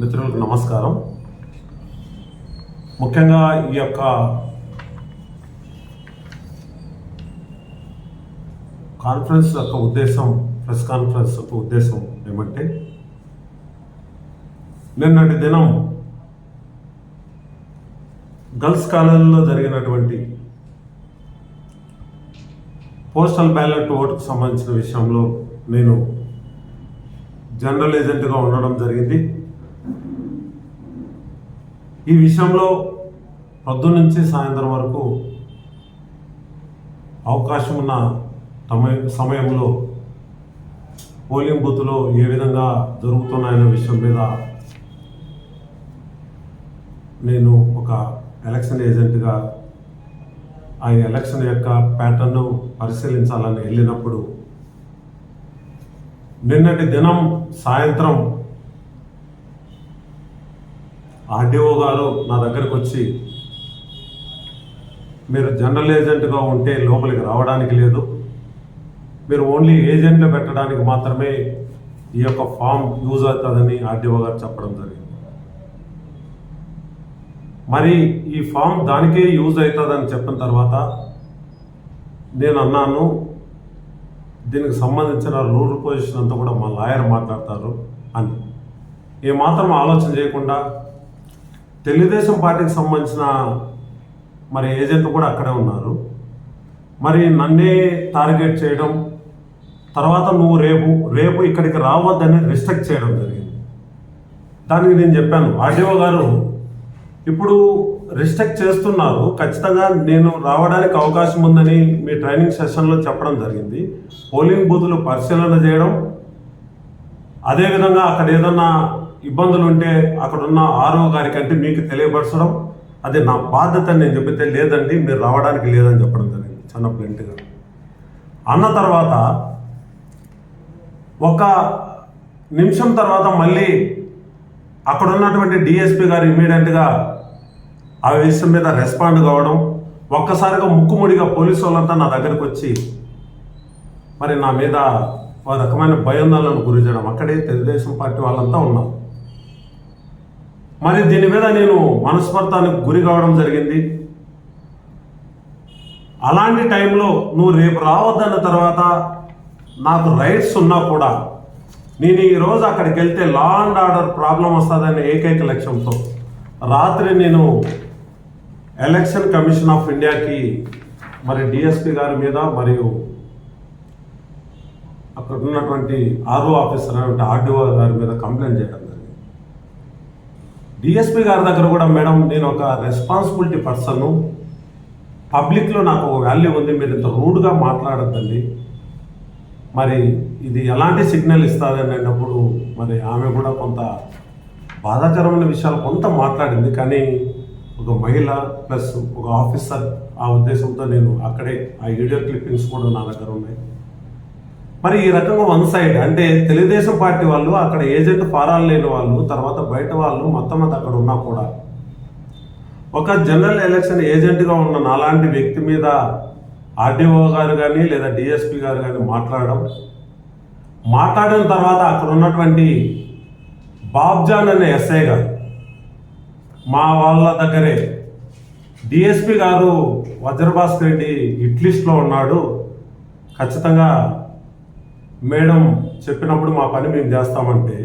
మిత్రులకు నమస్కారం. ముఖ్యంగా ఈ యొక్క కాన్ఫరెన్స్ యొక్క ఉద్దేశం ప్రెస్ కాన్ఫరెన్స్ యొక్క ఉద్దేశం ఏమంటే నిన్నటి దినం గర్ల్స్ కాలేజీలో జరిగినటువంటి పోస్టల్ బ్యాలెట్ ఓటుకు సంబంధించిన విషయంలో నేను జనరల్ ఏజెంట్గా ఉండడం జరిగింది. ఈ విషయంలో పొద్దున్న నుంచి సాయంత్రం వరకు అవకాశం ఉన్న సమయంలో పోలింగ్ బూత్లో ఏ విధంగా జరుగుతున్నాయనే విషయం మీద నేను ఒక ఎలక్షన్ ఏజెంట్గా ఆ ఎలక్షన్ యొక్క ప్యాటర్న్ పరిశీలించాలని వెళ్ళినప్పుడు నిన్నటి దినం సాయంత్రం ఆర్డీఓ గారు నా దగ్గరకు వచ్చి మీరు జనరల్ ఏజెంట్గా ఉంటే లోపలికి రావడానికి లేదు. మీరు ఓన్లీ ఏజెంట్లు పెట్టడానికి మాత్రమే ఈ యొక్క ఫామ్ యూజ్ అవుతుందని ఆర్డీఓ గారు చెప్పడం జరిగింది. మరి ఈ ఫామ్ దానికే యూజ్ అవుతుందని చెప్పిన తర్వాత నేను అన్నాను దీనికి సంబంధించిన రూల్ పొజిషన్ అంతా కూడా మా లాయర్ మాట్లాడతారు అని. ఏమాత్రం ఆలోచన చేయకుండా తెలుగుదేశం పార్టీకి సంబంధించిన మరి ఏజెంట్ కూడా అక్కడే ఉన్నారు. మరి నన్నే టార్గెట్ చేయడం తర్వాత నువ్వు రేపు రేపు ఇక్కడికి రావద్దని రిస్ట్రిక్ట్ చేయడం జరిగింది. దానికి నేను చెప్పాను ఆర్డీఓ గారు ఇప్పుడు రిస్ట్రిక్ట్ చేస్తున్నారు ఖచ్చితంగా నేను రావడానికి అవకాశం ఉందని మీ ట్రైనింగ్ సెషన్లో చెప్పడం జరిగింది. పోలింగ్ బూతులు పరిశీలన చేయడం అదేవిధంగా అక్కడ ఏదన్నా ఇబ్బందులు ఉంటే అక్కడ ఉన్న ఆరో గారికి అంటే మీకు తెలియపరచడం అది నా బాధ్యత నేను చెప్పితే లేదండి మీరు రావడానికి లేదని చెప్పడం జరిగింది చిన్న ప్లెంట్గా అన్న తర్వాత ఒక నిమిషం తర్వాత మళ్ళీ అక్కడ ఉన్నటువంటి డిఎస్పి గారు ఇమీడియట్గా ఆ విషయం మీద రెస్పాండ్ కావడం ఒక్కసారిగా ముక్కుముడిగా పోలీసు వాళ్ళంతా నా దగ్గరకు వచ్చి మరి నా మీద ఒక రకమైన భయాందోళనకు గురి చేయడం అక్కడే తెలుగుదేశం పార్టీ వాళ్ళంతా ఉన్నాం మరి దీని మీద నేను మనస్పర్ధానికి గురి కావడం జరిగింది. అలాంటి టైంలో నువ్వు రేపు రావద్దన్న తర్వాత నాకు రైట్స్ ఉన్నా కూడా నేను ఈరోజు అక్కడికి వెళ్తే లా అండ్ ఆర్డర్ ప్రాబ్లం వస్తుందనే ఏకైక లక్ష్యంతో రాత్రి నేను ఎలక్షన్ కమిషన్ ఆఫ్ ఇండియాకి మరి డిఎస్పి గారి మీద మరియు అక్కడ ఉన్నటువంటి ఆర్ఓ ఆఫీసర్ అనేటువంటి ఆర్డీఓ గారి మీద కంప్లైంట్ చేయడం డిఎస్పి గారి దగ్గర కూడా మేడం నేను ఒక రెస్పాన్సిబిలిటీ పర్సన్ పబ్లిక్లో నాకు ఒక వాల్యూ ఉంది మీరు ఇంత రూడ్గా మాట్లాడద్దండి. మరి ఇది ఎలాంటి సిగ్నల్ ఇస్తుందని అన్నప్పుడు మరి ఆమె కూడా కొంత బాధాకరమైన విషయాలు కొంత మాట్లాడింది. కానీ ఒక మహిళ ప్లస్ ఒక ఆఫీసర్ ఆ ఉద్దేశంతో నేను అక్కడే ఆ వీడియో క్లిప్పింగ్స్ కూడా నా దగ్గర ఉన్నాయి. మరి ఈ రకంగా వన్ సైడ్ అంటే తెలుగుదేశం పార్టీ వాళ్ళు అక్కడ ఏజెంట్ ఫారాలు లేని వాళ్ళు తర్వాత బయట వాళ్ళు మొత్తం అది అక్కడ ఉన్నా కూడా. ఒక జనరల్ ఎలక్షన్ ఏజెంట్గా ఉన్న నాలాంటి వ్యక్తి మీద ఆర్డీఓ గారు కానీ లేదా డిఎస్పి గారు కానీ మాట్లాడడం మాట్లాడిన తర్వాత అక్కడ ఉన్నటువంటి బాబ్జాన్ అనే ఎస్ఐ గారు మా వాళ్ళ దగ్గరే. డిఎస్పి గారు వజ్రభాస్కర్ రెడ్డి హిట్ లిస్ట్లో ఉన్నాడు. ఖచ్చితంగా మేడం చెప్పినప్పుడు మా పని మేము చేస్తామంటే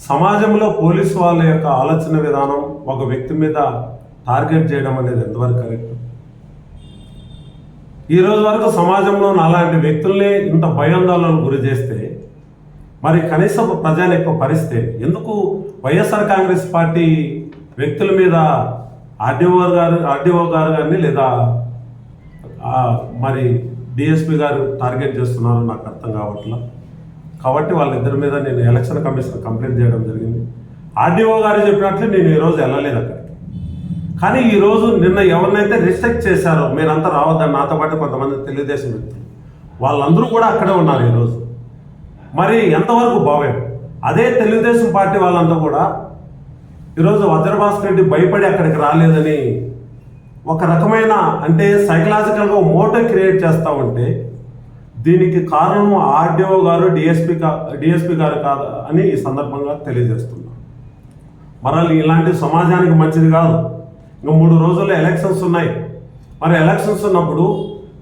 సమాజంలో పోలీసు వాళ్ళ యొక్క ఆలోచన విధానం ఒక వ్యక్తి మీద టార్గెట్ చేయడం అనేది ఎంతవరకు కరెక్ట్? ఈ రోజు వరకు సమాజంలో అలాంటి వ్యక్తుల్ని ఇంత భయాందోళనకు గురి చేస్తే మరి కనీసం ప్రజాని ఎక్కువ పరిస్థితి ఎందుకు వైఎస్ఆర్ కాంగ్రెస్ పార్టీ వ్యక్తుల మీద ఆర్డీఓ గారు ఆర్డీఓ గారు కానీ లేదా మరి డిఎస్పీ గారు టార్గెట్ చేస్తున్నారు నాకు అర్థం కావట్లా. కాబట్టి వాళ్ళిద్దరి మీద నేను ఎలక్షన్ కమిషన్ కంప్లైంట్ చేయడం జరిగింది. ఆర్డీఓ గారు చెప్పినట్లు నేను ఈరోజు వెళ్ళలేదు అక్కడికి. కానీ ఈరోజు నిన్న ఎవరినైతే రిస్ట్రిక్ట్ చేశారో మీరంతా రావద్దని నాతో పాటు కొంతమంది తెలుగుదేశం వ్యక్తులు వాళ్ళందరూ కూడా అక్కడే ఉన్నారు ఈరోజు మరి ఎంతవరకు భావ్యం? అదే తెలుగుదేశం పార్టీ వాళ్ళంతా కూడా ఈరోజు వజ్రభాస్కర్ రెడ్డి భయపడి అక్కడికి రాలేదని ఒక రకమైన అంటే సైకలాజికల్గా మోటో క్రియేట్ చేస్తూ ఉంటే దీనికి కారణం ఆర్డీఓ గారు డిఎస్పి డిఎస్పి గారు కాదు అని ఈ సందర్భంగా తెలియజేస్తున్నారు మరి ఇలాంటి సమాజానికి మంచిది కాదు. ఇంకా మూడు రోజుల్లో ఎలక్షన్స్ ఉన్నాయి. మరి ఎలక్షన్స్ ఉన్నప్పుడు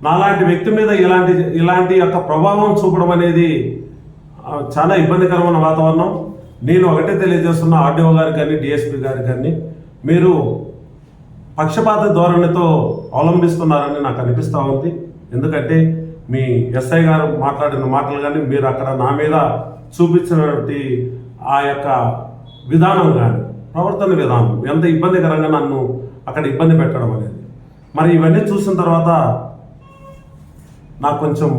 నాలాంటి వ్యక్తి మీద ఇలాంటి ఇలాంటి యొక్క ప్రభావం చూపడం అనేది చాలా ఇబ్బందికరమైన వాతావరణం. నేను ఒకటే తెలియజేస్తున్న ఆర్డీఓ గారికి కానీ డిఎస్పీ గారికి కానీ మీరు పక్షపాత ధోరణితో అవలంబిస్తున్నారని నాకు అనిపిస్తూ ఉంది. ఎందుకంటే మీ ఎస్ఐ గారు మాట్లాడిన మాటలు కానీ మీరు అక్కడ నా మీద చూపించినటువంటి ఆ యొక్క విధానం కానీ ప్రవర్తన విధానం ఎంత ఇబ్బందికరంగా నన్ను అక్కడ ఇబ్బంది పెట్టడం అనేది. మరి ఇవన్నీ చూసిన తర్వాత నాకు కొంచెం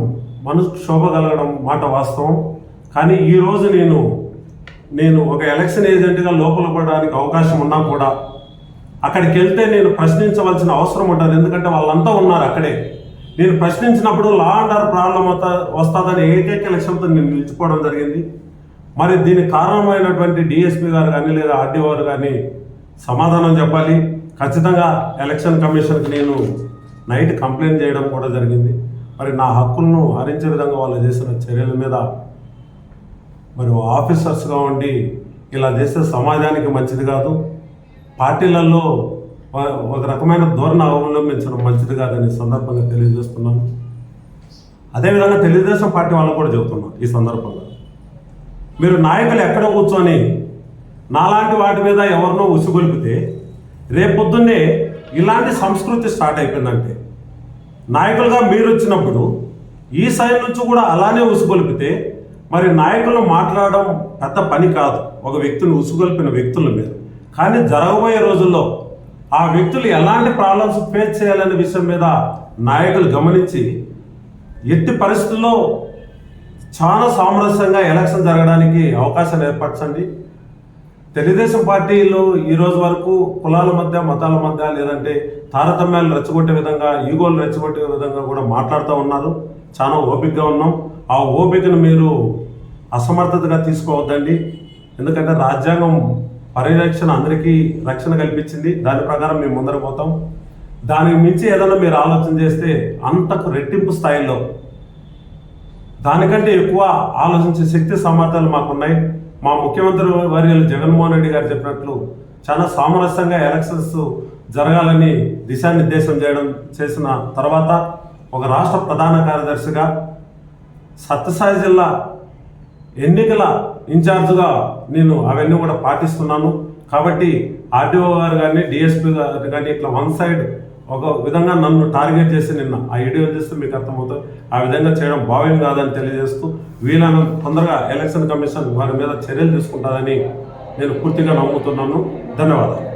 మనసు క్షోభ కలగడం మాట వాస్తవం. కానీ ఈరోజు నేను నేను ఒక ఎలక్షన్ ఏజెంట్గా లోపల పడడానికి అవకాశం ఉన్నా కూడా అక్కడికి వెళ్తే నేను ప్రశ్నించవలసిన అవసరం ఉంటుంది ఎందుకంటే వాళ్ళంతా ఉన్నారు అక్కడే. నేను ప్రశ్నించినప్పుడు లా అండ్ ఆర్డర్ ప్రాబ్లం అవుతా వస్తుందని ఏకైక లక్ష్యంతో నేను నిలిచిపోవడం జరిగింది. మరి దీనికి కారణమైనటువంటి డిఎస్పీ గారు కానీ లేదా ఆర్డీఓ గారు కానీ సమాధానం చెప్పాలి. ఖచ్చితంగా ఎలక్షన్ కమిషన్కి నేను నైట్ కంప్లైంట్ చేయడం కూడా జరిగింది. మరి నా హక్కులను హరించే విధంగా వాళ్ళు చేసిన చర్యల మీద మరి ఆఫీసర్స్గా ఉండి ఇలా చేస్తే సమాజానికి మంచిది కాదు. పార్టీలలో ఒక- ఒక రకమైన ధోరణి అవలంబించడం మంచిది కాదని సందర్భంగా తెలియజేస్తున్నాను. అదేవిధంగా తెలుగుదేశం పార్టీ వాళ్ళకు కూడా చెబుతున్నాను ఈ సందర్భంగా. మీరు నాయకులు ఎక్కడ కూర్చొని నాలాంటి వాటి మీద ఎవరినో ఉసిగొలిపితే రేపొద్దున్నే ఇలాంటి సంస్కృతి స్టార్ట్ అయిపోయిందంటే నాయకులుగా మీరు వచ్చినప్పుడు ఈ సైడ్ నుంచి కూడా అలానే ఉసుగొలిపితే మరి నాయకులు మాట్లాడడం పెద్ద పని కాదు. ఒక వ్యక్తిని ఉసుగొలిపిన వ్యక్తుల మీద కానీ జరగబోయే రోజుల్లో ఆ వ్యక్తులు ఎలాంటి ప్రాబ్లమ్స్ ఫేస్ చేయాలనే విషయం మీద నాయకులు గమనించి ఎట్టి పరిస్థితుల్లో చాలా సామరస్యంగా ఎలక్షన్ జరగడానికి అవకాశాలు ఏర్పరచండి. తెలుగుదేశం పార్టీలు ఈ రోజు వరకు కులాల మధ్య మతాల మధ్య లేదంటే తారతమ్యాలు రెచ్చగొట్టే విధంగా ఈగోలు రెచ్చగొట్టే విధంగా కూడా మాట్లాడుతూ ఉన్నారు. చాలా ఓపికగా ఉన్నాం. ఆ ఓపికను మీరు అసమర్థతగా తీసుకోవద్దండి. ఎందుకంటే రాజ్యాంగం పరిరక్షణ అందరికీ రక్షణ కల్పించింది. దాని ప్రకారం మేము ముందర పోతాం. దానికి మించి ఏదైనా మీరు ఆలోచన చేస్తే అంతకు రెట్టింపు స్థాయిలో దానికంటే ఎక్కువ ఆలోచించే శక్తి సామర్థ్యాలు మాకున్నాయి. మా ముఖ్యమంత్రి వర్యులు జగన్మోహన్ రెడ్డి గారు చెప్పినట్లు చాలా సామరస్యంగా ఎలక్షన్స్ జరగాలని దిశానిర్దేశం చేయడం చేసిన తర్వాత ఒక రాష్ట్ర ప్రధాన కార్యదర్శిగా సత్యసాయి జిల్లా ఎన్నికల ఇన్ఛార్జ్గా నేను అవన్నీ కూడా పాటిస్తున్నాను. కాబట్టి ఆర్డీఓ గారు కానీ డిఎస్పీ గారు కానీ ఇట్లా వన్ సైడ్ ఒక విధంగా నన్ను టార్గెట్ చేసి నిన్న ఆ వీడియో చేస్తే మీకు అర్థమవుతుంది. ఆ విధంగా చేయడం భావ్యం కాదని తెలియజేస్తూ వీలైన తొందరగా ఎలక్షన్ కమిషన్ వారి మీద చర్యలు తీసుకుంటుందని నేను పూర్తిగా నమ్ముతున్నాను. ధన్యవాదాలు.